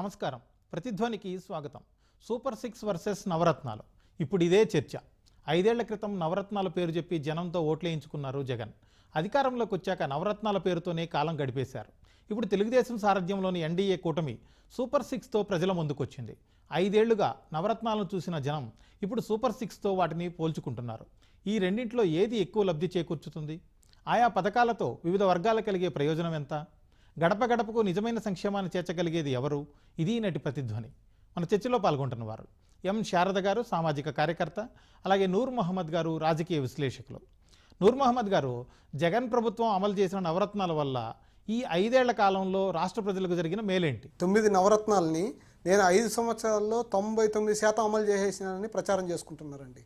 నమస్కారం. ప్రతిధ్వనికి స్వాగతం. సూపర్ సిక్స్ వర్సెస్ నవరత్నాలు. ఇప్పుడు ఇదే చర్చ. ఐదేళ్ళ క్రితం నవరత్నాల పేరు చెప్పి జనంతో ఓట్లేయించుకున్నారు జగన్. అధికారంలోకి వచ్చాక నవరత్నాల పేరుతోనే కాలం గడిపేశారు. ఇప్పుడు తెలుగుదేశం సారథ్యంలోని ఎన్డీఏ కూటమి సూపర్ సిక్స్తో ప్రజల ముందుకొచ్చింది. ఐదేళ్ళుగా నవరత్నాలను చూసిన జనం ఇప్పుడు సూపర్ సిక్స్తో వాటిని పోల్చుకుంటున్నారు. ఈ రెండింటిలో ఏది ఎక్కువ లబ్ధి చేకూర్చుతుంది? ఆయా పథకాలతో వివిధ వర్గాల కలిగే ప్రయోజనం ఎంత? గడప గడపకు నిజమైన సంక్షేమాన్ని చేర్చగలిగేది ఎవరు? ఇది నటి ప్రతిధ్వని. మన చర్చలో పాల్గొంటున్న వారు. ఎం. శారద గారు సామాజిక కార్యకర్త అలాగే నూర్ మహమ్మద్ గారు రాజకీయ విశ్లేషకులు. నూర్ మహమ్మద్ గారు జగన్ ప్రభుత్వం అమలు చేసిన నవరత్నాల వల్ల ఈ ఐదేళ్ళ కాలంలో రాష్ట్ర ప్రజలకు జరిగిన మేలేంటి? తొమ్మిది నవరత్నాలని నేను ఐదు సంవత్సరాల్లో తొంభై తొమ్మిది శాతం అమలు చేసేసినానని ప్రచారం చేసుకుంటున్నారండి.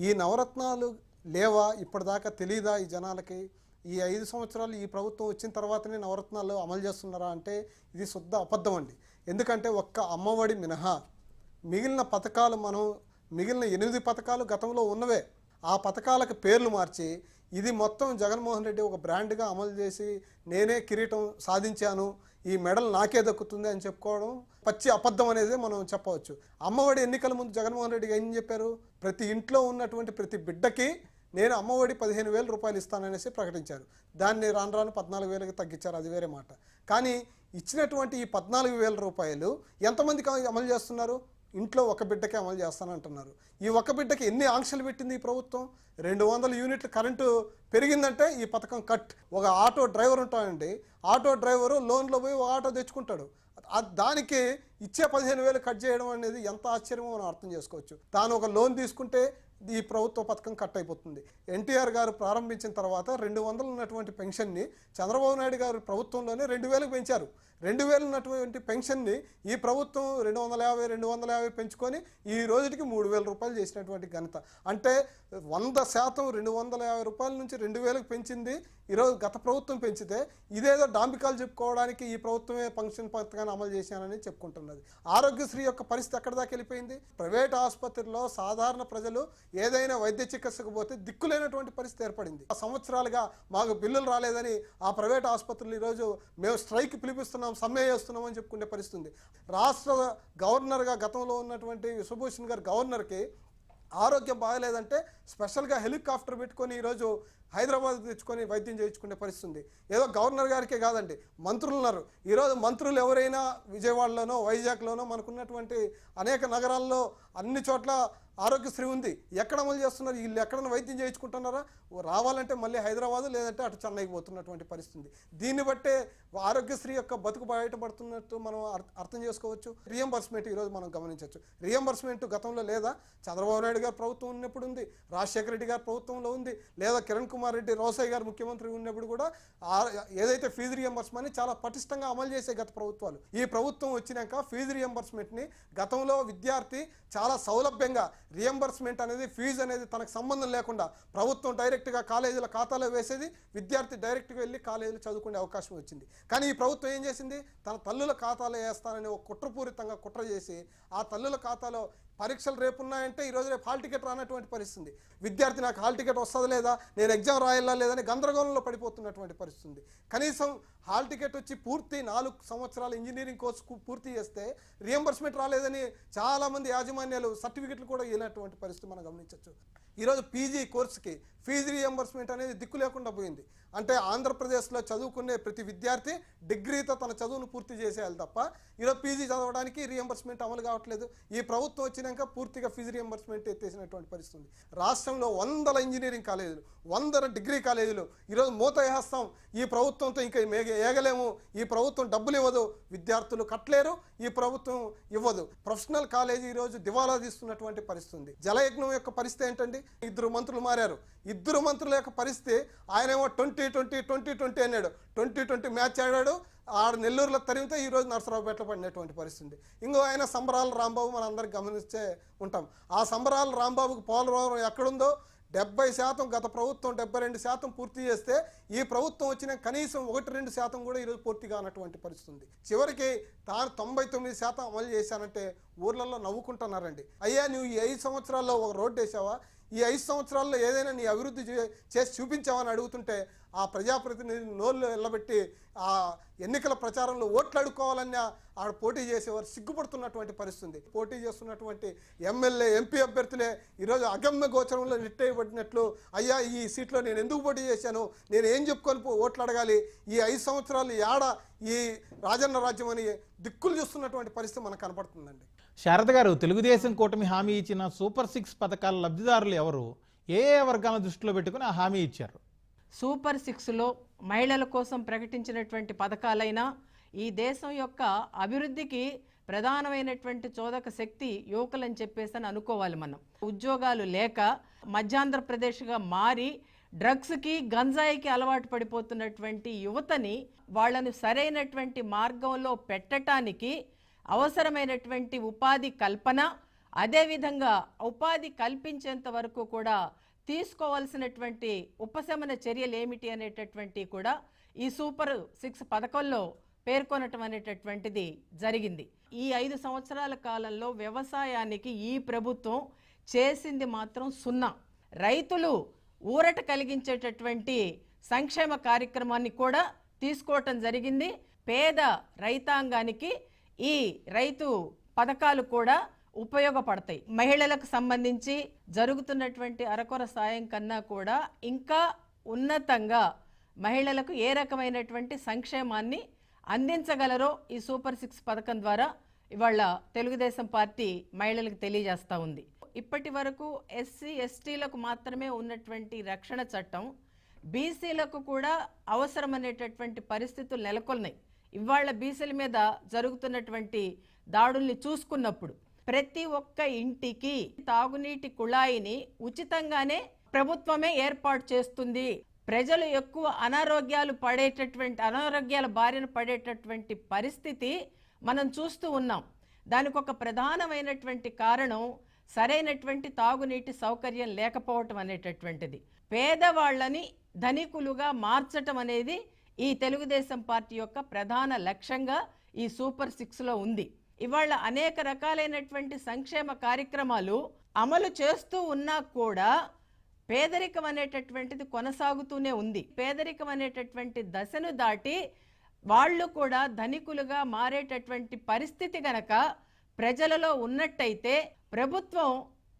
ఈ నవరత్నాలు లేవా? ఇప్పటిదాకా తెలియదా ఈ జనాలకి? ఈ ఐదు సంవత్సరాలు ఈ ప్రభుత్వం వచ్చిన తర్వాతనే నవరత్నాలు అమలు చేస్తున్నారా అంటే ఇది శుద్ధ అబద్ధం అండి. ఎందుకంటే ఒక్క అమ్మఒడి మినహా. మిగిలిన పథకాలు మనం మిగిలిన ఎనిమిది పథకాలు గతంలో ఉన్నవే. ఆ పథకాలకు పేర్లు మార్చి ఇది మొత్తం జగన్మోహన్ రెడ్డి ఒక బ్రాండ్గా అమలు చేసి నేనే కిరీటం సాధించాను ఈ మెడల్ నాకే దక్కుతుంది అని చెప్పుకోవడం పచ్చి అబద్ధం అనేది మనం చెప్పవచ్చు. అమ్మఒడి ఎన్నికల ముందు జగన్మోహన్ రెడ్డి ఏం చెప్పారు? ప్రతి ఇంట్లో ఉన్నటువంటి ప్రతి బిడ్డకి నేను అమ్మఒడి పదిహేను వేల రూపాయలు ఇస్తాననేసి ప్రకటించారు. దాన్ని రాను రాను పద్నాలుగు వేలకు తగ్గించారు. అది వేరే మాట. కానీ ఇచ్చినటువంటి ఈ పద్నాలుగు వేల రూపాయలు ఎంతమందికి అమలు చేస్తున్నారు? ఇంట్లో ఒక బిడ్డకే అమలు చేస్తానంటున్నారు. ఈ ఒక బిడ్డకి ఎన్ని ఆంక్షలు పెట్టింది ఈ ప్రభుత్వం? రెండు వందల యూనిట్లు కరెంటు పెరిగిందంటే ఈ పథకం కట్. ఒక ఆటో డ్రైవర్ ఉంటాడండి. ఆటో డ్రైవరు లోన్లో పోయి ఒక ఆటో తెచ్చుకుంటాడు. దానికి ఇచ్చే పదిహేను వేలు కట్ చేయడం అనేది ఎంత ఆశ్చర్యమో మనం అర్థం చేసుకోవచ్చు. తాను ఒక లోన్ తీసుకుంటే ఈ ప్రభుత్వ పథకం కట్ అయిపోతుంది. ఎన్టీఆర్ గారు ప్రారంభించిన తర్వాత రెండు వందలు ఉన్నటువంటి పెన్షన్ని చంద్రబాబు నాయుడు గారు ప్రభుత్వంలోనే రెండు వేలకు పెంచారు. రెండు వేలు ఉన్నటువంటి పెన్షన్ని ఈ ప్రభుత్వం రెండు వందల యాభై రెండు వందల యాభై పెంచుకొని ఈ రోజుకి మూడు వేల రూపాయలు చేసినటువంటి ఘనత. అంటే వంద శాతం రెండు వందల యాభై రూపాయల నుంచి రెండు వేలకు పెంచింది. ఈరోజు గత ప్రభుత్వం పెంచితే ఇదేదో డాంబికాలు చెప్పుకోవడానికి ఈ ప్రభుత్వమే పెన్షన్ పథకాన్ని అమలు చేశానని చెప్పుకుంటున్నది. ఆరోగ్యశ్రీ యొక్క పరిస్థితి ఎక్కడ దాకా వెళ్ళిపోయింది? ప్రైవేట్ ఆసుపత్రిలో సాధారణ ప్రజలు ఏదైనా వైద్య చికిత్సకు పోతే దిక్కులేనటువంటి పరిస్థితి ఏర్పడింది. సంవత్సరాలుగా మాకు బిల్లులు రాలేదని ఆ ప్రైవేట్ ఆసుపత్రులు ఈరోజు మేము స్ట్రైక్ పిలిపిస్తున్నాం సమ్మె చేస్తున్నామని చెప్పుకునే పరిస్థితి ఉంది. రాష్ట్ర గవర్నర్గా గతంలో ఉన్నటువంటి విశ్వభూషణ్ గారు గవర్నర్కి ఆరోగ్యం బాగలేదంటే స్పెషల్గా హెలికాప్టర్ పెట్టుకొని ఈరోజు హైదరాబాద్ తెచ్చుకొని వైద్యం చేయించుకునే పరిస్థితి ఉంది. ఏదో గవర్నర్ గారికే కాదండి మంత్రులు ఉన్నారు. ఈరోజు మంత్రులు ఎవరైనా విజయవాడలోనో వైజాగ్లోనో మనకున్నటువంటి అనేక నగరాల్లో అన్ని చోట్ల ఆరోగ్యశ్రీ ఉంది. ఎక్కడ అమలు చేస్తున్నారు? వీళ్ళు ఎక్కడైనా వైద్యం చేయించుకుంటున్నారా? రావాలంటే మళ్ళీ హైదరాబాద్ లేదంటే అటు చెన్నైకి పోతున్నటువంటి పరిస్థితి. దీన్ని బట్టే ఆరోగ్యశ్రీ యొక్క బతుకు బయటపడుతున్నట్టు మనం అర్థం చేసుకోవచ్చు. రియంబర్స్మెంట్ ఈరోజు మనం గమనించవచ్చు. రియంబర్స్మెంట్ గతంలో లేదా చంద్రబాబు నాయుడు గారు ప్రభుత్వం ఉన్నప్పుడు ఉంది. రాజశేఖర రెడ్డి గారు ప్రభుత్వంలో ఉంది. లేదా కిరణ్ కుమార్ రెడ్డి రోసయ్య గారు ముఖ్యమంత్రి ఉన్నప్పుడు కూడా ఏదైతే ఫీజు రియంబర్స్మెంట్ చాలా పటిష్టంగా అమలు చేసే గత ప్రభుత్వాలు. ఈ ప్రభుత్వం వచ్చినాక ఫీజు రియంబర్స్మెంట్ని గతంలో విద్యార్థి చాలా సౌలభ్యంగా రియంబర్స్మెంట్ అనేది ఫీజు అనేది తనకు సంబంధం లేకుండా ప్రభుత్వం డైరెక్ట్గా కాలేజీల ఖాతాలో వేసేది విద్యార్థి డైరెక్ట్గా వెళ్ళి కాలేజీలో చదువుకునే అవకాశం వచ్చింది. కానీ ఈ ప్రభుత్వం ఏం చేసింది? తన తల్లుల ఖాతాలో వేస్తానని ఒక కుట్రపూరితంగా కుట్ర చేసి ఆ తల్లుల ఖాతాలో పరీక్షలు రేపు ఉన్నాయంటే ఈరోజు రేపు హాల్ టికెట్ రానటువంటి పరిస్థితి విద్యార్థి నాకు హాల్ టికెట్ వస్తుంది లేదా? నేను ఎగ్జామ్ రాయాలా లేదని గందరగోళంలో పడిపోతున్నటువంటి పరిస్థితి ఉంది కనీసం హాల్ టికెట్ వచ్చి పూర్తి నాలుగు సంవత్సరాలు ఇంజనీరింగ్ కోర్సు పూర్తి చేస్తే రియంబర్స్మెంట్ రాలేదని చాలామంది యాజమాన్యాలు సర్టిఫికెట్లు కూడా ఇవ్వనటువంటి పరిస్థితి మనం గమనించవచ్చు. ఈరోజు పీజీ కోర్సుకి ఫీజు రియంబర్స్మెంట్ అనేది దిక్కు లేకుండా పోయింది. అంటే ఆంధ్రప్రదేశ్లో చదువుకునే ప్రతి విద్యార్థి డిగ్రీతో తన చదువును పూర్తి చేసేయాలి తప్ప ఈరోజు పీజీ చదవడానికి రీఎంబర్స్మెంట్ అమలు కావట్లేదు. ఈ ప్రభుత్వం వచ్చినాక పూర్తిగా ఫీజు రియంబర్స్మెంట్ ఎత్తేసినటువంటి పరిస్థితి ఉంది. రాష్ట్రంలో వందల ఇంజనీరింగ్ కాలేజీలు వందల డిగ్రీ కాలేజీలు ఈరోజు మూత వేస్తాం ఈ ప్రభుత్వంతో ఇంకా ఏగలేము. ఈ ప్రభుత్వం డబ్బులు ఇవ్వదు. విద్యార్థులు కట్టలేరు. ఈ ప్రభుత్వం ఇవ్వదు. ప్రొఫెషనల్ కాలేజీ ఈరోజు దివాలా తీస్తున్నటువంటి పరిస్థితి ఉంది. జలయజ్ఞం యొక్క పరిస్థితి ఏంటండి? ఇద్దరు మంత్రులు మారారు. ఇద్దరు మంత్రుల యొక్క పరిస్థితి ఆయనేమో ట్వంటీ ట్వంటీ ట్వంటీ ట్వంటీ అన్నాడు. ట్వంటీ ట్వంటీ మ్యాచ్ ఆడాడు. ఆడ నెల్లూరులో తరిమితే ఈ రోజు నరసరావుపేటలో పడినటువంటి పరిస్థితి ఇంకో ఆయన సంబరాల రాంబాబు మనం అందరికి గమనిస్తే ఉంటాం. ఆ సంబరాల రాంబాబుకు పోలవరం ఎక్కడుందో? డెబ్బై శాతం గత ప్రభుత్వం డెబ్బై రెండు శాతం పూర్తి చేస్తే ఈ ప్రభుత్వం వచ్చిన కనీసం ఒకటి రెండు శాతం కూడా ఈరోజు పూర్తి కానటువంటి పరిస్థితి ఉంది. చివరికి తాను తొంభై తొమ్మిది శాతం అమలు చేశానంటే ఊర్లలో నవ్వుకుంటున్నారండి. అయ్యా నువ్వు ఈ ఐదు సంవత్సరాల్లో ఒక రోడ్డు వేసావా? ఈ ఐదు సంవత్సరాల్లో ఏదైనా నీ అభివృద్ధి చే- చేసి చూపించామని అడుగుతుంటే ఆ ప్రజాప్రతినిధి నోళ్ళు వెళ్ళబెట్టి ఆ ఎన్నికల ప్రచారంలో ఓట్లు అడుక్కోవాలని ఆడ పోటీ చేసేవారు సిగ్గుపడుతున్నటువంటి పరిస్థితి ఉంది. పోటీ చేస్తున్నటువంటి ఎమ్మెల్యే ఎంపీ అభ్యర్థులే ఈరోజు అగమ్య గోచరంలో నెట్టేయబడినట్లు అయ్యా ఈ సీట్లో నేను ఎందుకు పోటీ చేశాను? నేను ఏం చెప్పుకొని ఓట్లు అడగాలి ఈ ఐదు సంవత్సరాలు యాడ ఈ రాజన్న రాజ్యం అని దిక్కులు చూస్తున్నటువంటి పరిస్థితి మనకు కనపడుతుందండి. శారద గారు తెలుగుదేశం కూటమి హామీ ఇచ్చిన సూపర్ సిక్స్ పథకాల లబ్ధిదారులు ఎవరు? ఏ ఏ వర్గాలను దృష్టిలో పెట్టుకుని ఆ హామీ ఇచ్చారు? సూపర్ సిక్స్లో మహిళల కోసం ప్రకటించినటువంటి పథకాలైనా ఈ దేశం యొక్క అభివృద్ధికి ప్రధానమైనటువంటి చోదక శక్తి యువకులని చెప్పేసి అని అనుకోవాలి మనం. ఉద్యోగాలు లేక మధ్యాంధ్రప్రదేశ్గా మారి డ్రగ్స్కి గంజాయికి అలవాటు పడిపోతున్నటువంటి యువతని వాళ్ళను సరైనటువంటి మార్గంలో పెట్టటానికి అవసరమైనటువంటి ఉపాధి కల్పన అదేవిధంగా ఉపాధి కల్పించేంత వరకు కూడా తీసుకోవాల్సినటువంటి ఉపశమన చర్యలు ఏమిటి అనేటటువంటి కూడా ఈ సూపర్ సిక్స్ పథకంలో పేర్కొనటం అనేటటువంటిది జరిగింది. ఈ ఐదు సంవత్సరాల కాలంలో వ్యవసాయానికి ఈ ప్రభుత్వం చేసింది మాత్రం సున్నా. రైతులు ఊరట కలిగించేటటువంటి సంక్షేమ కార్యక్రమాన్ని కూడా తీసుకోవటం జరిగింది. పేద రైతాంగానికి ఈ రైతు పథకాలు కూడా ఉపయోగపడతాయి. మహిళలకు సంబంధించి జరుగుతున్నటువంటి అరకొర సాయం కన్నా కూడా ఇంకా ఉన్నతంగా మహిళలకు ఏ రకమైనటువంటి సంక్షేమాన్ని అందించగలరో ఈ సూపర్ సిక్స్ పథకం ద్వారా ఇవాళ తెలుగుదేశం పార్టీ మహిళలకు తెలియజేస్తూ ఉంది. ఇప్పటి వరకు ఎస్సీ ఎస్టీలకు మాత్రమే ఉన్నటువంటి రక్షణ చట్టం బీసీలకు కూడా అవసరమనేటటువంటి పరిస్థితులు నెలకొన్నాయి. ఇవాళ బీసీల మీద జరుగుతున్నటువంటి దాడుల్ని చూసుకున్నప్పుడు ప్రతి ఒక్క ఇంటికి తాగునీటి కుళాయిని ఉచితంగానే ప్రభుత్వమే ఏర్పాటు చేస్తుంది. ప్రజలు ఎక్కువ అనారోగ్యాలు పడేటటువంటి అనారోగ్యాల బారిన పడేటటువంటి పరిస్థితి మనం చూస్తూ ఉన్నాం. దానికి ఒక ప్రధానమైనటువంటి కారణం సరైనటువంటి తాగునీటి సౌకర్యం లేకపోవటం అనేటటువంటిది. పేదవాళ్ళని ధనికులుగా మార్చటం అనేది ఈ తెలుగుదేశం పార్టీ యొక్క ప్రధాన లక్ష్యంగా ఈ సూపర్ సిక్స్లో ఉంది. ఇవాళ అనేక రకాలైనటువంటి సంక్షేమ కార్యక్రమాలు అమలు చేస్తూ ఉన్నా కూడా పేదరికం అనేటటువంటిది కొనసాగుతూనే ఉంది. పేదరికం అనేటటువంటి దశను దాటి వాళ్ళు కూడా ధనికులుగా మారేటటువంటి పరిస్థితి గనక ప్రజలలో ఉన్నట్టయితే ప్రభుత్వం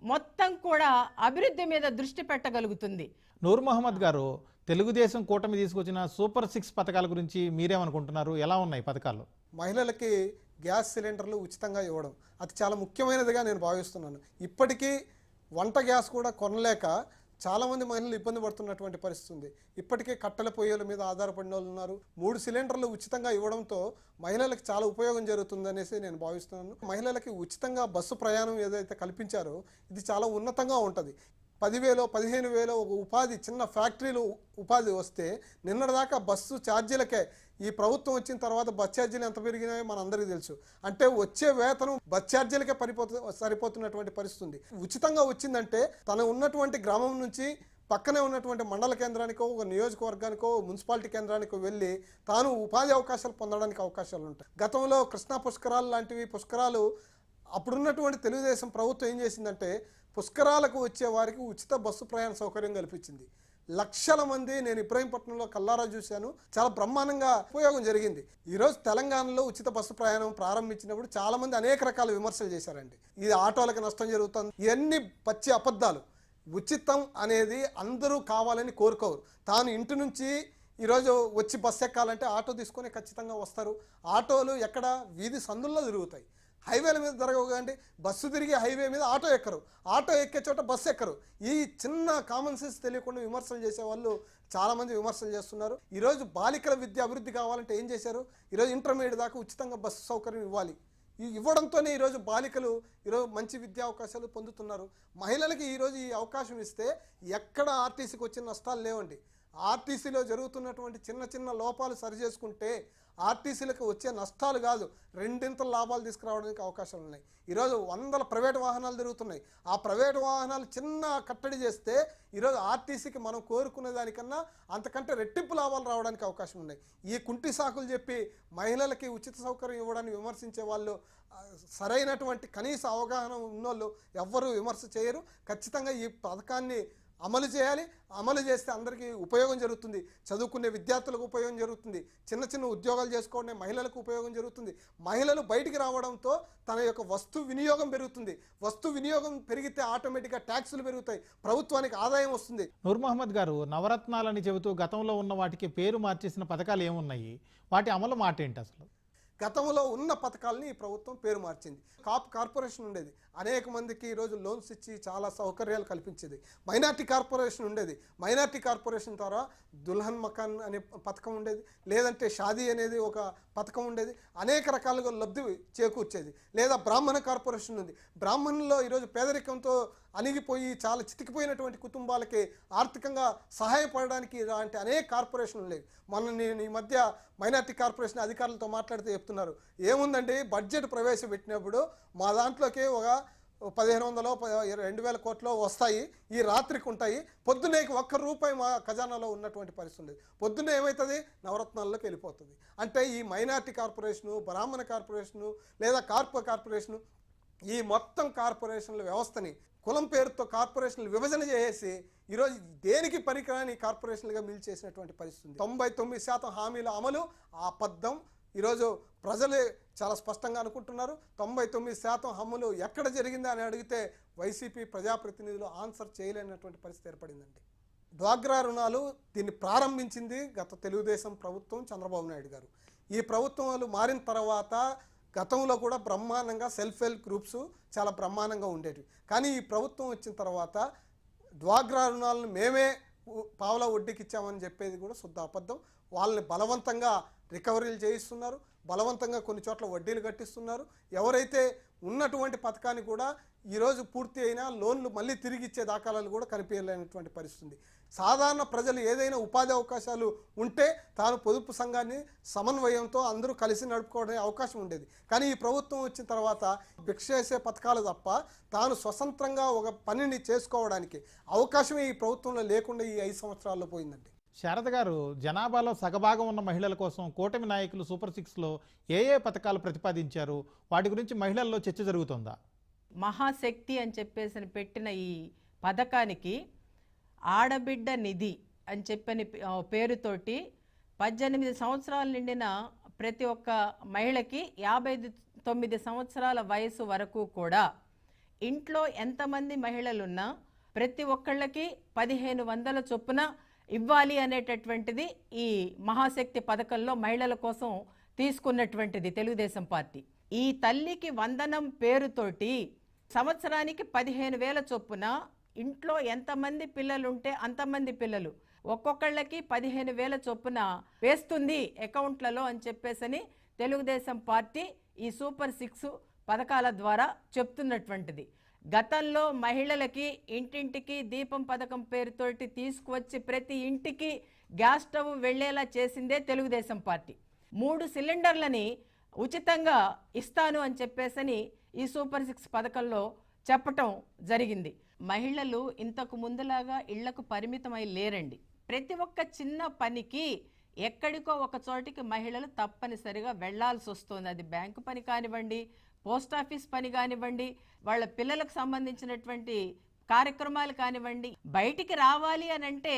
మొత్తం కూడా అభివృద్ధి మీద దృష్టి పెట్టగలుగుతుంది. నూర్ మహమ్మద్ గారు తెలుగుదేశం కూటమి తీసుకొచ్చిన సూపర్ సిక్స్ పథకాల గురించి మీరేమనుకుంటున్నారు? ఎలా ఉన్నాయి పథకాలు? మహిళలకి గ్యాస్ సిలిండర్లు ఉచితంగా ఇవ్వడం అది చాలా ముఖ్యమైనదిగా నేను భావిస్తున్నాను. ఇప్పటికీ వంట గ్యాస్ కూడా కొనలేక చాలామంది మహిళలు ఇబ్బంది పడుతున్నటువంటి పరిస్థితి ఉంది. ఇప్పటికే కట్టెల పొయ్యిల మీద ఆధారపడిన వాళ్ళు ఉన్నారు. మూడు సిలిండర్లు ఉచితంగా ఇవ్వడంతో మహిళలకు చాలా ఉపయోగం జరుగుతుంది అనేసి నేను భావిస్తున్నాను. మహిళలకి ఉచితంగా బస్సు ప్రయాణం ఏదైతే కల్పించారో ఇది చాలా ఉన్నతంగా ఉంటుంది. పదివేలో పదిహేను వేలో ఒక ఉపాధి చిన్న ఫ్యాక్టరీలు ఉపాధి వస్తే నిన్నటిదాకా బస్సు ఛార్జీలకే ఈ ప్రభుత్వం వచ్చిన తర్వాత బస్ ఛార్జీలు ఎంత పెరిగినాయో మన అందరికీ తెలుసు. అంటే వచ్చే వేతనం బస్ ఛార్జీలకే పరిపోతు సరిపోతున్నటువంటి పరిస్థితి ఉంది. ఉచితంగా వచ్చిందంటే తను ఉన్నటువంటి గ్రామం నుంచి పక్కనే ఉన్నటువంటి మండల కేంద్రానికో ఒక నియోజకవర్గానికో మున్సిపాలిటీ కేంద్రానికో వెళ్ళి తాను ఉపాధి అవకాశాలు పొందడానికి అవకాశాలు ఉంటాయి. గతంలో కృష్ణా పుష్కరాలు లాంటివి పుష్కరాలు అప్పుడున్నటువంటి తెలుగుదేశం ప్రభుత్వం ఏం చేసిందంటే పుష్కరాలకు వచ్చే వారికి ఉచిత బస్సు ప్రయాణ సౌకర్యం కల్పించింది. లక్షల మంది నేను ఇబ్రాహీంపట్నంలో కల్లారా చూశాను. చాలా బ్రహ్మాండంగా ఉపయోగం జరిగింది. ఈరోజు తెలంగాణలో ఉచిత బస్సు ప్రయాణం ప్రారంభించినప్పుడు చాలా మంది అనేక రకాల విమర్శలు చేశారండి. ఇది ఆటోలకు నష్టం జరుగుతుంది. ఇవన్నీ పచ్చి అబద్ధాలు. ఉచితం అనేది అందరూ కావాలని కోరుకోరు. తాను ఇంటి నుంచి ఈరోజు వచ్చి బస్సు ఎక్కాలంటే ఆటో తీసుకొని ఖచ్చితంగా వస్తారు. ఆటోలు ఎక్కడ వీధి సందుల్లో తిరుగుతాయి. హైవేల మీద జరగకండి బస్సు తిరిగి హైవే మీద ఆటో ఎక్కరు. ఆటో ఎక్కే చోట బస్సు ఎక్కరు. ఈ చిన్న కామన్ సెన్స్ తెలియకుండా విమర్శలు చేసే వాళ్ళు చాలామంది విమర్శలు చేస్తున్నారు. ఈరోజు బాలికల విద్య అభివృద్ధి కావాలంటే ఏం చేశారు? ఈరోజు ఇంటర్మీడియట్ దాకా ఉచితంగా బస్సు సౌకర్యం ఇవ్వాలి. ఈ ఇవ్వడంతోనే ఈరోజు బాలికలు ఈరోజు మంచి విద్యా అవకాశాలు పొందుతున్నారు. మహిళలకి ఈరోజు ఈ అవకాశం ఇస్తే ఎక్కడ ఆర్టీసీకి వచ్చిన నష్టాలు లేవండి. ఆర్టీసీలో జరుగుతున్నటువంటి చిన్న చిన్న లోపాలు సరిచేసుకుంటే ఆర్టీసీలకు వచ్చే నష్టాలు కాదు రెండింతల లాభాలు తీసుకురావడానికి అవకాశాలు ఉన్నాయి. ఈరోజు వందల ప్రైవేట్ వాహనాలు తిరుగుతున్నాయి. ఆ ప్రైవేట్ వాహనాలు చిన్న కట్టడి చేస్తే ఈరోజు ఆర్టీసీకి మనం కోరుకునే దానికన్నా అంతకంటే రెట్టింపు లాభాలు రావడానికి అవకాశం ఉన్నాయి. ఈ కుంటి సాకులు చెప్పి మహిళలకి ఉచిత సౌకర్యం ఇవ్వడాన్ని విమర్శించే వాళ్ళు సరైనటువంటి కనీస అవగాహన ఉన్నోళ్ళు ఎవ్వరూ విమర్శ చేయరు. ఖచ్చితంగా ఈ పథకాన్ని అమలు చేయాలి. అమలు చేస్తే అందరికీ ఉపయోగం జరుగుతుంది. చదువుకునే విద్యార్థులకు ఉపయోగం జరుగుతుంది. చిన్న చిన్న ఉద్యోగాలు చేసుకోవడం మహిళలకు ఉపయోగం జరుగుతుంది. మహిళలు బయటికి రావడంతో తన యొక్క వస్తు వినియోగం పెరుగుతుంది. వస్తు వినియోగం పెరిగితే ఆటోమేటిక్గా ట్యాక్సులు పెరుగుతాయి. ప్రభుత్వానికి ఆదాయం వస్తుంది. నూర్ మహమ్మద్ గారు నవరత్నాలని చెబుతూ గతంలో ఉన్న వాటికి పేరు మార్చేసిన పథకాలు ఏమున్నాయి? వాటి అమలు మాట ఏంటి అసలు? గతంలో ఉన్న పథకాలని ఈ ప్రభుత్వం పేరు మార్చింది. కాప్ కార్పొరేషన్ ఉండేది. అనేక మందికి ఈరోజు లోన్స్ ఇచ్చి చాలా సౌకర్యాలు కల్పించేది. మైనార్టీ కార్పొరేషన్ ఉండేది. మైనార్టీ కార్పొరేషన్ ద్వారా దుల్హన్ మకాన్ అనే పథకం ఉండేది. లేదంటే షాదీ అనేది ఒక పథకం ఉండేది. అనేక రకాలుగా లబ్ధి చేకూర్చేది. లేదా బ్రాహ్మణ కార్పొరేషన్ ఉంది. బ్రాహ్మణుల్లో ఈరోజు పేదరికంతో అణిగిపోయి చాలా చితికిపోయినటువంటి కుటుంబాలకి ఆర్థికంగా సహాయపడడానికి ఇలాంటి అనేక కార్పొరేషన్లు లేవు. మొన్న నేను ఈ మధ్య మైనార్టీ కార్పొరేషన్ అధికారులతో మాట్లాడితే చెప్తున్నారు. ఏముందండి? బడ్జెట్ ప్రవేశపెట్టినప్పుడు మా దాంట్లోకి ఒక పదిహేను వందలో ప- రెండు వేల కోట్లో వస్తాయి ఈ రాత్రికి ఉంటాయి. పొద్దున్నే ఒక్క రూపాయి మా ఖజానాలో ఉన్నటువంటి పరిస్థితి లేదు పొద్దున్నే ఏమవుతుంది నవరత్నాల్లోకి వెళ్ళిపోతుంది. అంటే ఈ మైనార్టీ కార్పొరేషను బ్రాహ్మణ కార్పొరేషను లేదా కార్పొ కార్పొరేషను ఈ మొత్తం కార్పొరేషన్ల వ్యవస్థని కులం పేరుతో కార్పొరేషన్లు విభజన చేసేసి ఈరోజు దేనికి పనికిరాని కార్పొరేషన్లుగా మిల్చేసినటువంటి పరిస్థితి తొంభై తొమ్మిది శాతం హామీల అమలు ఆ అబద్ధం ఈరోజు ప్రజలే చాలా స్పష్టంగా అనుకుంటున్నారు. తొంభై తొమ్మిది శాతం హమ్ములు ఎక్కడ జరిగిందా అని అడిగితే వైసీపీ ప్రజాప్రతినిధులు ఆన్సర్ చేయలేనటువంటి పరిస్థితి ఏర్పడిందండి. డ్వాగ్రా రుణాలు దీన్ని ప్రారంభించింది గత తెలుగుదేశం ప్రభుత్వం చంద్రబాబు నాయుడు గారు. ఈ ప్రభుత్వాలు మారిన తర్వాత గతంలో కూడా బ్రహ్మాండంగా సెల్ఫ్ హెల్ప్ గ్రూప్స్ చాలా బ్రహ్మాండంగా ఉండేవి. కానీ ఈ ప్రభుత్వం వచ్చిన తర్వాత డ్వాక్రా రుణాలను మేమే ఉ- పావలా వడ్డీకి ఇచ్చామని చెప్పేది కూడా శుద్ధ అబద్ధం. వాళ్ళని బలవంతంగా రికవరీలు చేయిస్తున్నారు. బలవంతంగా కొన్ని చోట్ల వడ్డీలు కట్టిస్తున్నారు. ఎవరైతే ఉన్నటువంటి పథకాన్ని కూడా ఈరోజు పూర్తి అయినా లోన్లు మళ్ళీ తిరిగి ఇచ్చే దాఖలాలు కూడా కనిపించలేనటువంటి పరిస్థితి సాధారణ ప్రజలు ఏదైనా ఉపాధి అవకాశాలు ఉంటే తాను పొదుపు సంఘాన్ని సమన్వయంతో అందరూ కలిసి నడుపుకోవడానికి అవకాశం ఉండేది. కానీ ఈ ప్రభుత్వం వచ్చిన తర్వాత భిక్ష చేసే పథకాలు తప్ప తాను స్వతంత్రంగా ఒక పనిని చేసుకోవడానికి అవకాశమే ఈ ప్రభుత్వంలో లేకుండా ఈ ఐదు సంవత్సరాల్లో పోయిందండి. శారద గారు జనాభాలో సగభాగం ఉన్న మహిళల కోసం కూటమి నాయకులు సూపర్ సిక్స్లో ఏ ఏ పథకాలు ప్రతిపాదించారు? వాటి గురించి మహిళల్లో చర్చ జరుగుతుందా? మహాశక్తి అని చెప్పేసి పెట్టిన ఈ పథకానికి ఆడబిడ్డ నిధి అని చెప్పని పేరుతోటి పద్దెనిమిది సంవత్సరాలు నిండిన ప్రతి ఒక్క మహిళకి యాభై తొమ్మిది సంవత్సరాల వయసు వరకు కూడా ఇంట్లో ఎంతమంది మహిళలున్నా ప్రతి ఒక్కళ్ళకి పదిహేను వందల చొప్పున ఇవ్వాలి అనేటటువంటిది ఈ మహాశక్తి పథకంలో మహిళల కోసం తీసుకున్నటువంటిది తెలుగుదేశం పార్టీ. ఈ తల్లికి వందనం పేరుతోటి సంవత్సరానికి పదిహేను వేల చొప్పున ఇంట్లో ఎంతమంది పిల్లలుంటే అంతమంది పిల్లలు. ఒక్కొక్కళ్ళకి పదిహేను వేల చొప్పున వేస్తుంది అకౌంట్లలో అని చెప్పేసని తెలుగుదేశం పార్టీ ఈ సూపర్ సిక్స్ పథకాల ద్వారా చెప్తున్నటువంటిది. గతంలో మహిళలకి ఇంటింటికి దీపం పథకం పేరుతోటి తీసుకువచ్చి ప్రతి ఇంటికి గ్యాస్ స్టవ్ వెళ్ళేలా చేసిందే తెలుగుదేశం పార్టీ. మూడు సిలిండర్లని ఉచితంగా ఇస్తాను అని చెప్పేసని ఈ సూపర్ సిక్స్ పథకంలో చెప్పటం జరిగింది. మహిళలు ఇంతకు ముందులాగా ఇళ్ళకు పరిమితమై లేరండి. ప్రతి ఒక్క చిన్న పనికి ఎక్కడికో ఒక చోటికి మహిళలు తప్పనిసరిగా వెళ్ళాల్సి వస్తుంది అది బ్యాంకు పని కానివ్వండి పోస్ట్ ఆఫీస్ పని కానివ్వండి వాళ్ళ పిల్లలకు సంబంధించినటువంటి కార్యక్రమాలు కానివ్వండి బయటికి రావాలి అని అంటే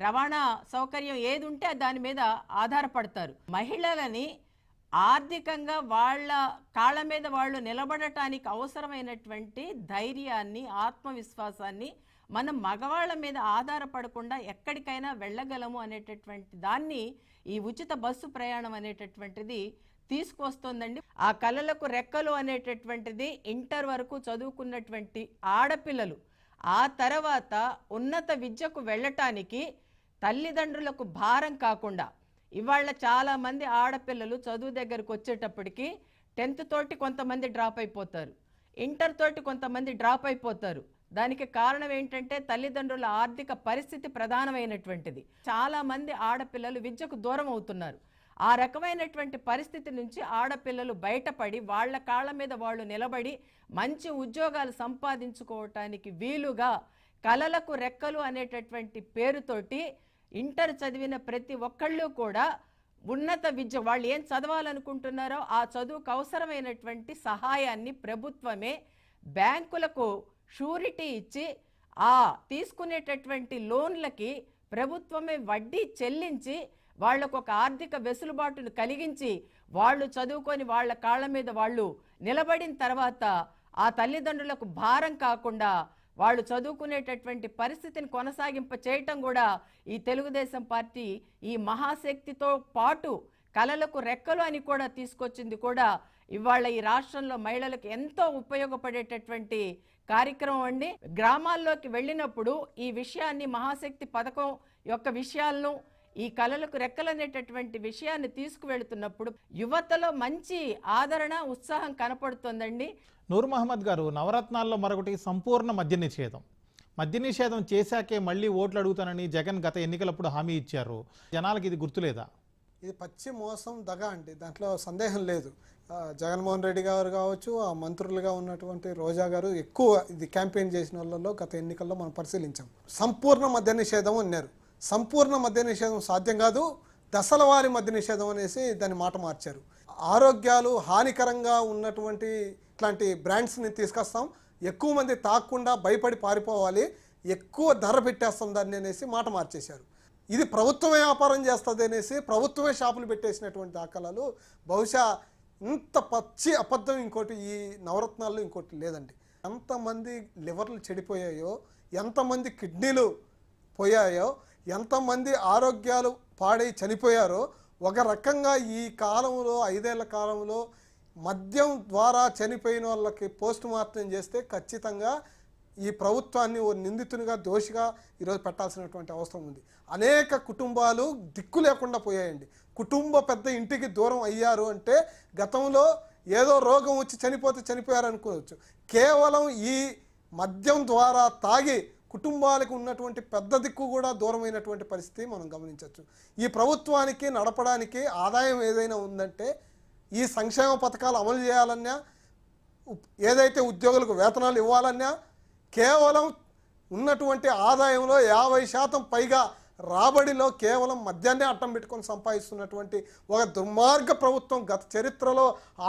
రవాణా సౌకర్యం ఏది ఉంటే దాని మీద ఆధారపడతారు. మహిళలని ఆర్థికంగా వాళ్ళ కాళ్ళ మీద వాళ్ళు నిలబడటానికి అవసరమైనటువంటి ధైర్యాన్ని ఆత్మవిశ్వాసాన్ని మనం మగవాళ్ళ మీద ఆధారపడకుండా ఎక్కడికైనా వెళ్ళగలము అనేటటువంటి దాన్ని ఈ ఉచిత బస్సు ప్రయాణం అనేటటువంటిది తీసుకొస్తుందండి. ఆ కళలకు రెక్కలు అనేటటువంటిది ఇంటర్ వరకు చదువుకున్నటువంటి ఆడపిల్లలు. ఆ తర్వాత ఉన్నత విద్యకు వెళ్ళటానికి తల్లిదండ్రులకు భారం కాకుండా ఇవాళ చాలామంది ఆడపిల్లలు చదువు దగ్గరకు వచ్చేటప్పటికి టెన్త్ తోటి కొంతమంది డ్రాప్ అయిపోతారు. ఇంటర్ తోటి కొంతమంది డ్రాప్ అయిపోతారు. దానికి కారణం ఏంటంటే తల్లిదండ్రుల ఆర్థిక పరిస్థితి ప్రధానమైనటువంటిది. చాలామంది ఆడపిల్లలు విద్యకు దూరం అవుతున్నారు. ఆ రకమైనటువంటి పరిస్థితి నుంచి ఆడపిల్లలు బయటపడి వాళ్ళ కాళ్ళ మీద వాళ్ళు నిలబడి మంచి ఉద్యోగాలు సంపాదించుకోవటానికి వీలుగా కలలకు రెక్కలు అనేటటువంటి పేరుతోటి ఇంటర్ చదివిన ప్రతి ఒక్కళ్ళు కూడా ఉన్నత విద్య వాళ్ళు ఏం చదవాలనుకుంటున్నారో ఆ చదువుకు అవసరమైనటువంటి సహాయాన్ని ప్రభుత్వమే బ్యాంకులకు షూరిటీ ఇచ్చి ఆ తీసుకునేటటువంటి లోన్లకి ప్రభుత్వమే వడ్డీ చెల్లించి వాళ్ళకు ఒక ఆర్థిక వెసులుబాటును కలిగించి వాళ్ళు చదువుకొని వాళ్ళ కాళ్ళ మీద వాళ్ళు నిలబడిన తర్వాత ఆ తల్లిదండ్రులకు భారం కాకుండా వాళ్ళు చదువుకునేటటువంటి పరిస్థితిని కొనసాగింప చేయటం కూడా ఈ తెలుగుదేశం పార్టీ ఈ మహాశక్తితో పాటు కళలకు రెక్కలు అని కూడా తీసుకొచ్చింది కూడా ఇవాళ ఈ రాష్ట్రంలో మహిళలకు ఎంతో ఉపయోగపడేటటువంటి కార్యక్రమం అండి. గ్రామాల్లోకి వెళ్ళినప్పుడు ఈ విషయాన్ని మహాశక్తి పథకం యొక్క విషయాలను ఈ కళలకు రెక్కలనేటటువంటి విషయాన్ని తీసుకువెళుతున్నప్పుడు యువతలో మంచి ఆదరణ ఉత్సాహం కనపడుతుందండి. నూర్ మహమ్మద్ గారు నవరత్నాల్లో మరొకటి సంపూర్ణ మద్య నిషేధం. మద్య నిషేధం చేశాకే మళ్ళీ ఓట్లు అడుగుతానని జగన్ గత ఎన్నికలప్పుడు హామీ ఇచ్చారు. జనాలకి ఇది గుర్తులేదా? ఇది పచ్చి మోసం దగ అండి. దాంట్లో సందేహం లేదు. జగన్మోహన్ రెడ్డి గారు కావచ్చు ఆ మంత్రులుగా ఉన్నటువంటి రోజా గారు ఎక్కువ ఇది క్యాంపెయిన్ చేసిన వాళ్ళలో గత ఎన్నికల్లో మనం పరిశీలించాం. సంపూర్ణ మద్య నిషేధం అన్నారు. సంపూర్ణ మద్య నిషేధం సాధ్యం కాదు దశల వారి మద్య నిషేధం అనేసి దాని మాట మార్చారు. ఆరోగ్యాలు హానికరంగా ఉన్నటువంటి ఇట్లాంటి బ్రాండ్స్ని తీసుకొస్తాం ఎక్కువ మంది తాకుండా భయపడి పారిపోవాలి ఎక్కువ ధర పెట్టేస్తాం దాన్ని అనేసి మాట మార్చేశారు. ఇది ప్రభుత్వమే వ్యాపారం చేస్తుంది అనేసి ప్రభుత్వమే షాపులు పెట్టేసినటువంటి దాఖలాలు బహుశా ఇంత పచ్చి అబద్ధం ఇంకోటి ఈ నవరత్నాల్లో ఇంకోటి లేదండి. ఎంతమంది లివర్లు చెడిపోయాయో ఎంతమంది కిడ్నీలు పోయాయో ఎంతమంది ఆరోగ్యాలు పాడై చనిపోయారో ఒక రకంగా ఈ కాలంలో ఐదేళ్ళ కాలంలో మద్యం ద్వారా చనిపోయిన వాళ్ళకి పోస్ట్ మార్టం చేస్తే ఖచ్చితంగా ఈ ప్రభుత్వాన్ని ఓ నిందితునిగా దోషిగా ఈరోజు పెట్టాల్సినటువంటి అవసరం ఉంది. అనేక కుటుంబాలు దిక్కు లేకుండా పోయాయండి. కుటుంబ పెద్ద ఇంటికి దూరం అయ్యారు అంటే గతంలో ఏదో రోగం వచ్చి చనిపోతే చనిపోయారు అనుకోవచ్చు కేవలం ఈ మద్యం ద్వారా తాగి కుటుంబాలకు ఉన్నటువంటి పెద్ద దిక్కు కూడా దూరమైనటువంటి పరిస్థితి మనం గమనించవచ్చు. ఈ ప్రభుత్వానికి నడపడానికి ఆదాయం ఏదైనా ఉందంటే ఈ సంక్షేమ పథకాలు అమలు చేయాలన్నా ఏదైతే ఉద్యోగులకు వేతనాలు ఇవ్వాలన్నా కేవలం ఉన్నటువంటి ఆదాయంలో యాభై శాతం పైగా రాబడిలో కేవలం మద్యాన్నే అట్టం పెట్టుకొని సంపాదిస్తున్నటువంటి ఒక దుర్మార్గ ప్రభుత్వం గత చరిత్రలో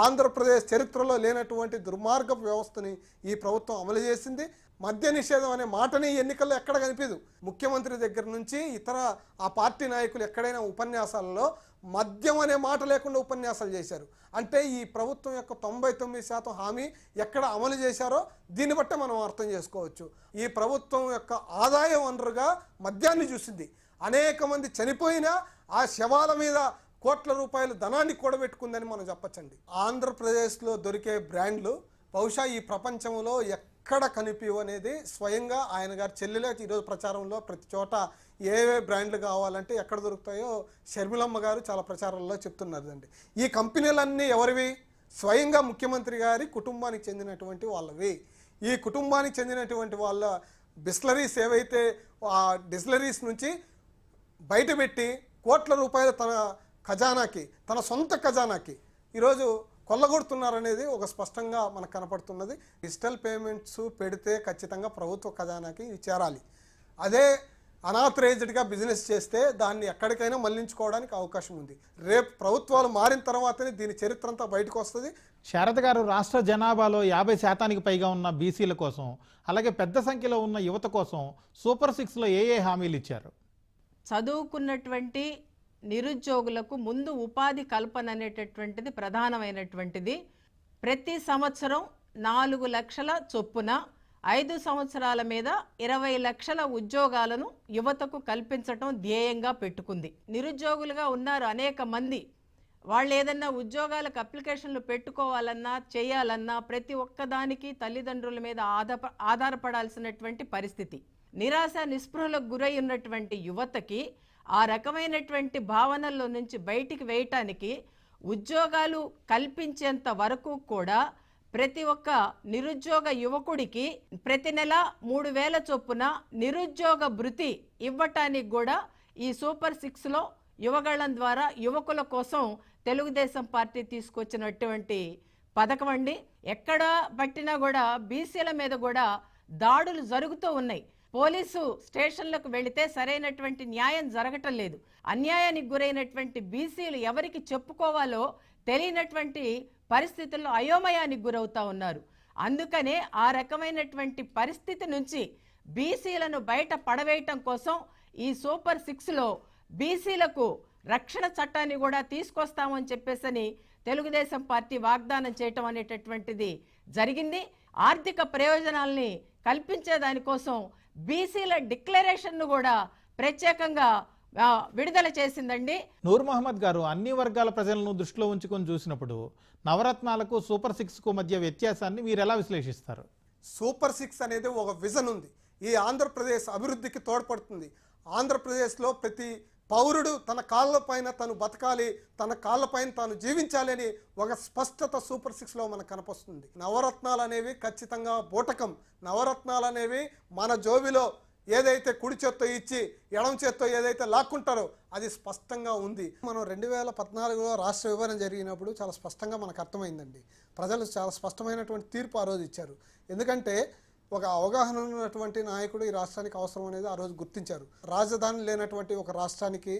ఆంధ్రప్రదేశ్ చరిత్రలో లేనటువంటి దుర్మార్గ వ్యవస్థని ఈ ప్రభుత్వం అమలు చేసింది. మద్య నిషేధం అనే మాటని ఎన్నికల్లో ఎక్కడ కనిపించదు. ముఖ్యమంత్రి దగ్గర నుంచి ఇతర ఆ పార్టీ నాయకులు ఎక్కడైనా ఉపన్యాసాలలో మద్యం అనే మాట లేకుండా ఉపన్యాసాలు చేశారు. అంటే ఈ ప్రభుత్వం యొక్క తొంభై తొమ్మిది శాతం హామీ ఎక్కడ అమలు చేశారో దీన్ని బట్టే మనం అర్థం చేసుకోవచ్చు. ఈ ప్రభుత్వం యొక్క ఆదాయ వనరుగా మద్యాన్ని చూసింది. అనేక మంది చనిపోయినా ఆ శవాల మీద కోట్ల రూపాయల ధనాన్ని కూడబెట్టుకుందని మనం చెప్పచ్చండి. ఆంధ్రప్రదేశ్లో దొరికే బ్రాండ్లు బహుశా ఈ ప్రపంచంలో ఎక్కడ కనిపించవు అనేది స్వయంగా ఆయన గారి చెల్లెలే ఈరోజు ప్రచారంలో ప్రతి చోట ఏవే బ్రాండ్లు కావాలంటే ఎక్కడ దొరుకుతాయో షర్మిలమ్మ గారు చాలా ప్రచారంలో చెప్తున్నారండి. ఈ కంపెనీలన్నీ ఎవరివి? స్వయంగా ముఖ్యమంత్రి గారి కుటుంబానికి చెందినటువంటి వాళ్ళవి. ఈ కుటుంబానికి చెందినటువంటి వాళ్ళ బిస్లరీస్ ఏవైతే ఆ డిస్లరీస్ నుంచి బయటపెట్టి కోట్ల రూపాయలు తన ఖజానాకి తన సొంత ఖజానాకి ఈరోజు కొల్లగొడుతున్నారనేది ఒక స్పష్టంగా మనకు కనపడుతున్నది. డిజిటల్ పేమెంట్స్ పెడితే ఖచ్చితంగా ప్రభుత్వ ఖజానాకి ఇవి చేరాలి. అదే అనాథరైజ్డ్గా బిజినెస్ చేస్తే దాన్ని ఎక్కడికైనా మళ్ళించుకోవడానికి అవకాశం ఉంది. రేపు ప్రభుత్వాలు మారిన తర్వాతనే దీని చరిత్ర అంతా బయటకు వస్తుంది. శారద గారు రాష్ట్ర జనాభాలో యాభై శాతానికి పైగా ఉన్న బీసీల కోసం అలాగే పెద్ద సంఖ్యలో ఉన్న యువత కోసం సూపర్ సిక్స్లో ఏ ఏ హామీలు ఇచ్చారు? చదువుకున్నటువంటి నిరుద్యోగులకు ముందు ఉపాధి కల్పన అనేటటువంటిది ప్రధానమైనటువంటిది. ప్రతి సంవత్సరం నాలుగు లక్షల చొప్పున ఐదు సంవత్సరాల మీద ఇరవై లక్షల ఉద్యోగాలను యువతకు కల్పించటం ధ్యేయంగా పెట్టుకుంది. నిరుద్యోగులుగా ఉన్నారు అనేక మంది. వాళ్ళు ఏదన్నా ఉద్యోగాలకు అప్లికేషన్లు పెట్టుకోవాలన్నా చేయాలన్నా ప్రతి ఒక్కదానికి తల్లిదండ్రుల మీద ఆధార ఆధారపడాల్సినటువంటి పరిస్థితి. నిరాశ నిస్పృహలకు గురై ఉన్నటువంటి యువతకి ఆ రకమైనటువంటి భావనల్లో నుంచి బయటికి వేయటానికి ఉద్యోగాలు కల్పించేంత వరకు కూడా ప్రతి ఒక్క నిరుద్యోగ యువకుడికి ప్రతి నెల మూడు వేల చొప్పున నిరుద్యోగ భృతి ఇవ్వటానికి కూడా ఈ సూపర్ సిక్స్లో యువగళం ద్వారా యువకుల కోసం తెలుగుదేశం పార్టీ తీసుకొచ్చినటువంటి పథకం అండి ఎక్కడ పట్టినా కూడా బీసీల మీద కూడా దాడులు జరుగుతూ ఉన్నాయి. పోలీసు స్టేషన్లకు వెళితే సరైనటువంటి న్యాయం జరగటం లేదు. అన్యాయానికి గురైనటువంటి బీసీలు ఎవరికి చెప్పుకోవాలో తెలియనటువంటి పరిస్థితుల్లో అయోమయానికి గురవుతా ఉన్నారు. అందుకనే ఆ రకమైనటువంటి పరిస్థితి నుంచి బీసీలను బయట పడవేయటం కోసం ఈ సూపర్ సిక్స్లో బీసీలకు రక్షణ చట్టాన్ని కూడా తీసుకొస్తామని చెప్పేసని తెలుగుదేశం పార్టీ వాగ్దానం చేయటం అనేటటువంటిది జరిగింది. ఆర్థిక ప్రయోజనాల్ని కల్పించే దానికోసం బీసీల డిక్లరేషన్ను కూడా ప్రత్యేకంగా విడుదల చేసిందండి. నూర్ మహమ్మద్ గారు అన్ని వర్గాల ప్రజలను దృష్టిలో ఉంచుకొని చూసినప్పుడు నవరత్నాలకు సూపర్ సిక్స్కు మధ్య వ్యత్యాసాన్ని మీరు ఎలా విశ్లేషిస్తారు? సూపర్ సిక్స్ అనేది ఒక విజన్ ఉంది. ఈ ఆంధ్రప్రదేశ్ అభివృద్ధికి తోడ్పడుతుంది. ఆంధ్రప్రదేశ్లో ప్రతి పౌరుడు తన కాళ్ళపైన తను బతకాలి తన కాళ్ళపైన తాను జీవించాలి అని ఒక స్పష్టత సూపర్ సిక్స్లో మనకు కనపస్తుంది. నవరత్నాలు అనేవి ఖచ్చితంగా బూటకం. నవరత్నాలు అనేవి మన జోబిలో ఏదైతే కుడి చేత్తో ఇచ్చి ఎడమ చేత్తో ఏదైతే లాక్కుంటారో అది స్పష్టంగా ఉంది. మనం రెండు వేల పద్నాలుగులో రాష్ట్ర విభజన జరిగినప్పుడు చాలా స్పష్టంగా మనకు అర్థమైందండి. ప్రజలు చాలా స్పష్టమైనటువంటి తీర్పు ఆ రోజు ఇచ్చారు. ఎందుకంటే ఒక అవగాహన ఉన్నటువంటి నాయకుడు ఈ రాష్ట్రానికి అవసరం అనేది ఆ రోజు గుర్తించారు. రాజధాని లేనటువంటి ఒక రాష్ట్రానికి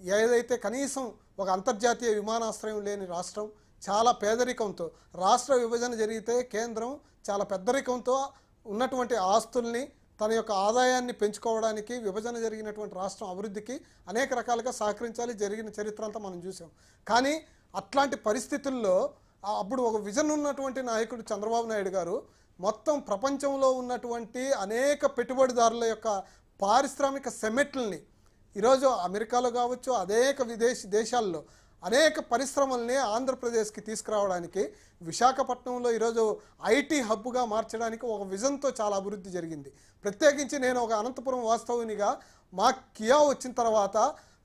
ఏదైతే కనీసం ఒక అంతర్జాతీయ విమానాశ్రయం లేని రాష్ట్రం చాలా పేదరికంతో రాష్ట్ర విభజన జరిగితే కేంద్రం చాలా పెద్దరికంతో ఉన్నటువంటి ఆస్తుల్ని తన యొక్క ఆదాయాన్ని పెంచుకోవడానికి విభజన జరిగినటువంటి రాష్ట్రం అభివృద్ధికి అనేక రకాలుగా సహకరించాలి. జరిగిన చరిత్ర అంతా మనం చూసాం. కానీ అట్లాంటి పరిస్థితుల్లో అప్పుడు ఒక విజన్ ఉన్నటువంటి నాయకుడు చంద్రబాబు నాయుడు గారు మొత్తం ప్రపంచంలో ఉన్నటువంటి అనేక పెట్టుబడిదారుల యొక్క పారిశ్రామిక సెమెట్లని ఈరోజు అమెరికాలో కావచ్చు అనేక విదేశీ దేశాల్లో అనేక పరిశ్రమల్ని ఆంధ్రప్రదేశ్కి తీసుకురావడానికి విశాఖపట్నంలో ఈరోజు ఐటీ హబ్గా మార్చడానికి ఒక విజన్తో చాలా అభివృద్ధి జరిగింది. ప్రత్యేకించి నేను ఒక అనంతపురం వాస్తవునిగా మా కియా వచ్చిన తర్వాత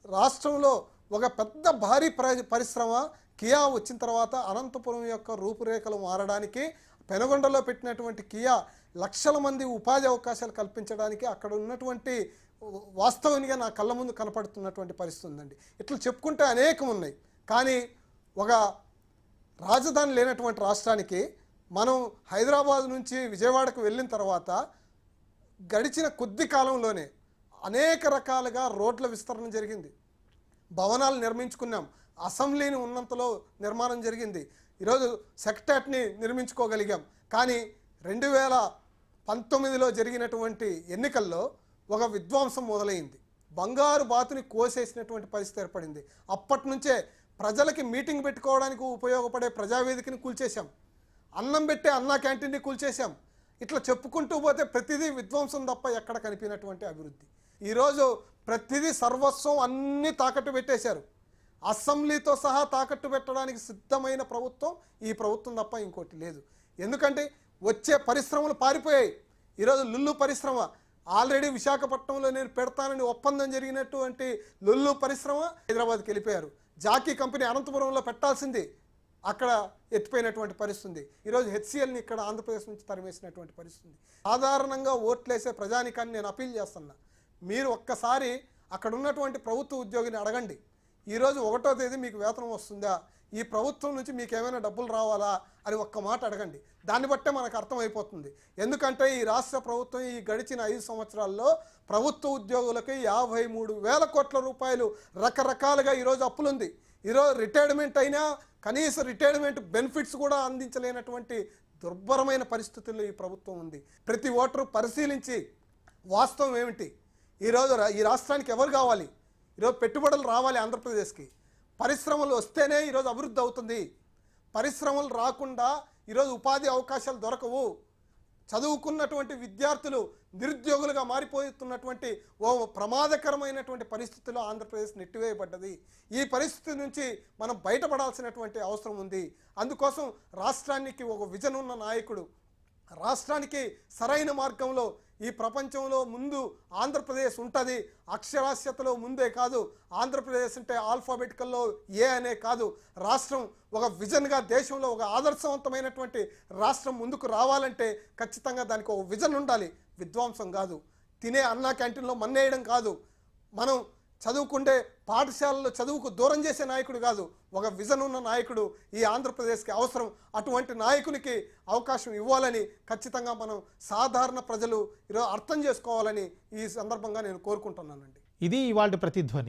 రాష్ట్రంలో ఒక పెద్ద భారీ ప్ర- పరిశ్రమ కియా వచ్చిన తర్వాత అనంతపురం యొక్క రూపురేఖలు మారడానికి పెనగొండలో పెట్టినటువంటి కియా లక్షల మంది ఉపాధి అవకాశాలు కల్పించడానికి అక్కడ ఉన్నటువంటి వాస్తవంగా నా కళ్ళ ముందు కనపడుతున్నటువంటి పరిస్థితి ఉందండి. ఇట్లా చెప్పుకుంటే అనేకం ఉన్నాయి. కానీ ఒక రాజధాని లేనటువంటి రాష్ట్రానికి మనం హైదరాబాద్ నుంచి విజయవాడకు వెళ్ళిన తర్వాత గడిచిన కొద్ది కాలంలోనే అనేక రకాలుగా రోడ్ల విస్తరణ జరిగింది. భవనాలు నిర్మించుకున్నాం. అసెంబ్లీని ఉన్నంతలో నిర్మాణం జరిగింది. ఈరోజు సెక్టాట్ని నిర్మించుకోగలిగాం. కానీ రెండు వేల పంతొమ్మిదిలో జరిగినటువంటి ఎన్నికల్లో ఒక విధ్వంసం మొదలైంది. బంగారు బాతుని కోసేసినటువంటి పరిస్థితి ఏర్పడింది. అప్పటి నుంచే ప్రజలకి మీటింగ్ పెట్టుకోవడానికి ఉపయోగపడే ప్రజావేదికని కూల్చేశాం. అన్నం పెట్టే అన్నా క్యాంటీన్ని కూల్చేశాం. ఇట్లా చెప్పుకుంటూ పోతే ప్రతిదీ విధ్వంసం తప్ప ఎక్కడ కనిపినటువంటి అభివృద్ధి. ఈరోజు ప్రతిదీ సర్వస్వం అన్నీ తాకట్టు పెట్టేశారు. అసెంబ్లీతో సహా తాకట్టు పెట్టడానికి సిద్ధమైన ప్రభుత్వం ఈ ప్రభుత్వం తప్ప ఇంకోటి లేదు. ఎందుకంటే వచ్చే పరిశ్రమలు పారిపోయాయి. ఈరోజు లుల్లు పరిశ్రమ ఆల్రెడీ విశాఖపట్నంలో నేను పెడతానని ఒప్పందం జరిగినటువంటి లుల్లు పరిశ్రమ హైదరాబాద్కి వెళ్ళిపోయారు. జాకీ కంపెనీ అనంతపురంలో పెట్టాల్సింది. అక్కడ ఎత్తిపోయినటువంటి పరిస్థితి ఉంది. ఈరోజు హెచ్సిఎల్ని ఇక్కడ ఆంధ్రప్రదేశ్ నుంచి తరిమేసినటువంటి పరిస్థితి సాధారణంగా ఓట్లేసే ప్రజానికాన్ని నేను అపీల్ చేస్తున్నా. మీరు ఒక్కసారి అక్కడ ఉన్నటువంటి ప్రభుత్వ ఉద్యోగిని అడగండి. ఈరోజు ఒకటో తేదీ మీకు వేతనం వస్తుందా? ఈ ప్రభుత్వం నుంచి మీకు ఏమైనా డబ్బులు రావాలా? అని ఒక్క మాట అడగండి. దాన్ని బట్టే మనకు అర్థమైపోతుంది. ఎందుకంటే ఈ రాష్ట్ర ప్రభుత్వం ఈ గడిచిన ఐదు సంవత్సరాల్లో ప్రభుత్వ ఉద్యోగులకి యాభై మూడు వేల కోట్ల రూపాయలు రకరకాలుగా ఈరోజు అప్పులుంది. ఈరోజు రిటైర్మెంట్ అయినా కనీస రిటైర్మెంట్ బెనిఫిట్స్ కూడా అందించలేనటువంటి దుర్భరమైన పరిస్థితుల్లో ఈ ప్రభుత్వం ఉంది. ప్రతి ఓటరు పరిశీలించి వాస్తవం ఏమిటి? ఈరోజు ఈ రాష్ట్రానికి ఎవరు కావాలి? ఈరోజు పెట్టుబడులు రావాలి ఆంధ్రప్రదేశ్కి. పరిశ్రమలు వస్తేనే ఈరోజు అభివృద్ధి అవుతుంది. పరిశ్రమలు రాకుండా ఈరోజు ఉపాధి అవకాశాలు దొరకవు. చదువుకున్నటువంటి విద్యార్థులు నిరుద్యోగులుగా మారిపోతున్నటువంటి ఓ ప్రమాదకరమైనటువంటి పరిస్థితిలో ఆంధ్రప్రదేశ్ నెట్టివేయబడ్డది. ఈ పరిస్థితి నుంచి మనం బయటపడాల్సినటువంటి అవసరం ఉంది. అందుకోసం రాష్ట్రానికి ఒక విజన్ ఉన్న నాయకుడు రాష్ట్రానికి సరైన మార్గంలో ఈ ప్రపంచంలో ముందు ఆంధ్రప్రదేశ్ ఉంటుంది. అక్షరాస్యతలో ముందే కాదు. ఆంధ్రప్రదేశ్ అంటే ఆల్ఫాబెటికల్లో ఏ అనే కాదు. రాష్ట్రం ఒక విజన్గా దేశంలో ఒక ఆదర్శవంతమైనటువంటి రాష్ట్రం ముందుకు రావాలంటే ఖచ్చితంగా దానికి ఒక విజన్ ఉండాలి. విద్వాంసం కాదు. తినే అన్నా క్యాంటీన్లో మన్నేయడం కాదు. మనం చదువుకుంటే పాఠశాలలో చదువుకు దూరం చేసే నాయకుడు కాదు ఒక విజన్ ఉన్న నాయకుడు ఈ ఆంధ్రప్రదేశ్కి అవసరం. అటువంటి నాయకునికి అవకాశం ఇవ్వాలని ఖచ్చితంగా మనం సాధారణ ప్రజలు ఈరోజు అర్థం చేసుకోవాలని ఈ సందర్భంగా నేను కోరుకుంటున్నానండి. ఇది ఇవాళ ప్రతిధ్వని.